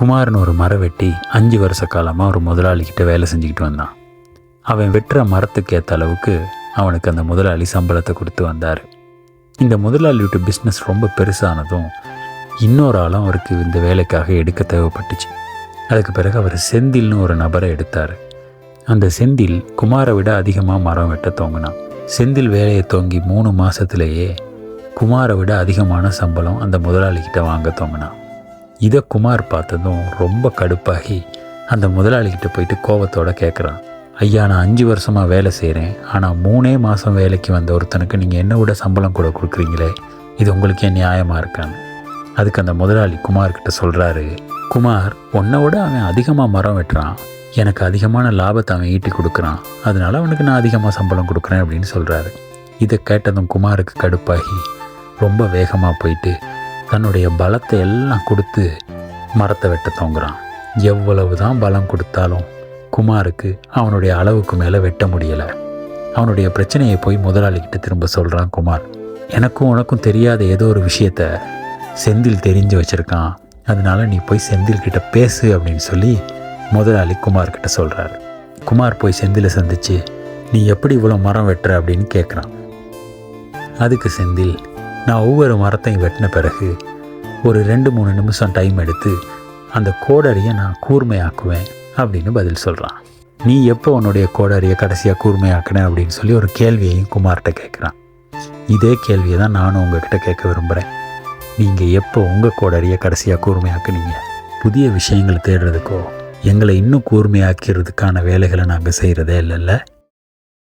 குமார்னு ஒரு மரம் வெட்டி அஞ்சு வருஷ காலமாக ஒரு முதலாளிக்கிட்ட வேலை செஞ்சுக்கிட்டு வந்தான். அவன் வெட்டுற மரத்துக்கு ஏற்ற அளவுக்கு அவனுக்கு அந்த முதலாளி சம்பளத்தை கொடுத்து வந்தார். இந்த முதலாளி விட்டு பிஸ்னஸ் ரொம்ப பெருசானதும் இன்னொரு ஆளும் அவருக்கு இந்த வேலைக்காக எடுக்க தேவைப்பட்டுச்சு. அதுக்கு பிறகு அவர் செந்தில்னு ஒரு நபரை எடுத்தார். அந்த செந்தில் குமாரை விட அதிகமாக மரம் வெட்ட தோங்கினான் செந்தில் வேலையை தோங்கி மூணு மாதத்துலேயே குமாரை விட அதிகமான சம்பளம் அந்த முதலாளிகிட்ட வாங்க தோங்கினான் இதை குமார் பார்த்ததும் ரொம்ப கடுப்பாகி அந்த முதலாளிகிட்ட போயிட்டு கோவத்தோட கேட்குறான் ஐயா நான் அஞ்சு வருஷமாக வேலை செய்கிறேன் ஆனால் மூணே மாதம் வேலைக்கு வந்த ஒருத்தனுக்கு நீங்கள் என்ன விட சம்பளம் கூட கொடுக்குறீங்களே? இது உங்களுக்கே நியாயமாக இருக்கான்னு. அதுக்கு அந்த முதலாளி குமார்கிட்ட சொல்கிறாரு குமார் உன்னை விட அவன் அதிகமாக மரம் வெட்டுறான். எனக்கு அதிகமான லாபத்தை அவன் ஈட்டி கொடுக்குறான். அதனால அவனுக்கு நான் அதிகமாக சம்பளம் கொடுக்குறேன் அப்படின்னு சொல்கிறாரு இதை கேட்டதும் குமாருக்கு கடுப்பாகி ரொம்ப வேகமாக போயிட்டு தன்னுடைய பலத்தை எல்லாம் கொடுத்து மரத்தை வெட்ட தோங்குறான் எவ்வளவு தான் பலம் கொடுத்தாலும் குமாருக்கு அவனுடைய அளவுக்கு மேலே வெட்ட முடியலை. அவனுடைய பிரச்சனையை போய் முதலாளிகிட்ட திரும்ப சொல்கிறான் குமார். எனக்கும் உனக்கும் தெரியாத ஏதோ ஒரு விஷயத்த செந்தில் தெரிஞ்சு வச்சுருக்கான். அதனால நீ போய் செந்தில் கிட்ட பேசு அப்படின்னு சொல்லி முதலாளி குமார் கிட்ட சொல்கிறாரு குமார் போய் செந்திலை சந்திச்சு நீ எப்படி இவ்வளோ மரம் வெட்டுற? அப்படின்னு கேட்குறான் அதுக்கு செந்தில் நான் ஒவ்வொரு மரத்தையும் வெட்டின பிறகு ஒரு ரெண்டு மூணு நிமிஷம் டைம் எடுத்து அந்த கோடரியை நான் கூர்மையாக்குவேன் அப்படின்னு பதில் சொல்கிறான் நீ எப்போ உன்னுடைய கோடரியை கடைசியாக கூர்மையாக்கின அப்படின்னு சொல்லி ஒரு கேள்வியையும் குமார்கிட்ட கேட்குறான். இதே கேள்வியை தான் நானும் உங்ககிட்ட கேட்க விரும்புகிறேன் நீங்கள் எப்போ உங்கள் கோடரியை கடைசியாக கூர்மையாக்குனீங்க? புதிய விஷயங்களை தேடுறதுக்கோ எங்களை இன்னும் கூர்மையாக்கிறதுக்கான வேலைகளை நாங்கள் செய்கிறதே இல்லைல்ல?